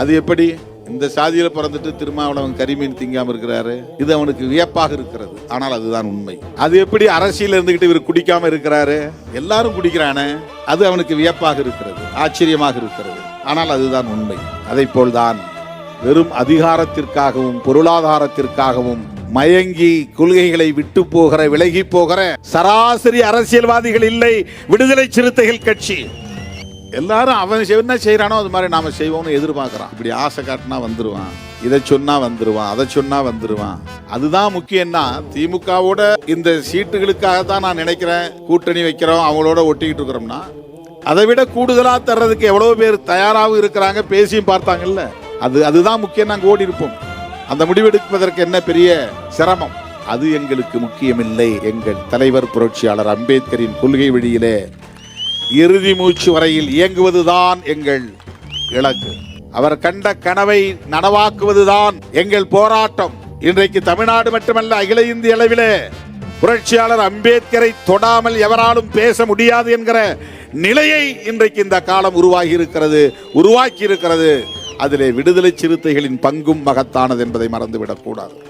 அது எப்படி? இந்த சாதியில் பிறந்துட்டு திருமாவளவன் கரிமீன் திங்காம இருக்கிறாரு. இது அவனுக்கு வியப்பாக இருக்கிறது. ஆனால் அதுதான் உண்மை. அது எப்படி அரசியல் இருந்துகிட்டு இவர் குடிக்காம இருக்கிறாரு? எல்லாரும் குடிக்கிறானே. அது அவனுக்கு வியப்பாக இருக்கிறது ஆச்சரியமாக இருக்கிறது. ஆனால் அதுதான் உண்மை. அதை போல்தான் வெறும் அதிகாரத்திற்காகவும் பொருளாதாரத்திற்காகவும் மயங்கி கொள்கைகளை விட்டு போகிற விலகி போகிற சராசரி அரசியல்வாதிகள் இல்லை விடுதலை சிறுத்தைகள் கட்சி. எல்லாரும் அவன் என்ன செய்கிறானோ அது மாதிரி நாம் செய்வோம்னு எதிர்பார்க்குறான். இப்படி ஆசை காட்டினா வந்துடுவான் இதை சொன்னா வந்துருவான் அதை சொன்னா வந்துருவான். அதுதான் முக்கியம்னா திமுகவோட இந்த சீட்டுகளுக்காக தான் நான் நினைக்கிறேன் கூட்டணி வைக்கிறோம் அவங்களோட ஒட்டிக்கிட்டு இருக்கிறோம்னா அதை விட கூடுதலாக தர்றதுக்கு எவ்வளோ பேர் தயாராகவும் இருக்கிறாங்க பேசியும் பார்த்தாங்கல்ல. அது அதுதான் முக்கியம் நாங்கள் ஓடி இருப்போம் அந்த முடிவெடுப்பதற்கு என்ன பெரிய சிரமம்? அது எங்களுக்கு முக்கியமில்லை. எங்கள் தலைவர் புரட்சியாளர் அம்பேத்கரின் கொள்கை வழியிலே இறுதி மூச்சு வரையில் இயங்குவதுதான் எங்கள் இலக்கு. அவர் கண்ட கனவை நனவாக்குவதுதான் எங்கள் போராட்டம். இன்றைக்கு தமிழ்நாடு மட்டுமல்ல அகில இந்திய அளவிலே புரட்சியாளர் அம்பேத்கரை தொடாமல் எவராலும் பேச முடியாது என்கிற நிலையை இன்றைக்கு இந்த காலம் உருவாகி இருக்கிறது உருவாக்கி இருக்கிறது அதிலே விடுதலை சிறுத்தைகளின் பங்கும் மகத்தானது என்பதை மறந்துவிடக்கூடாது.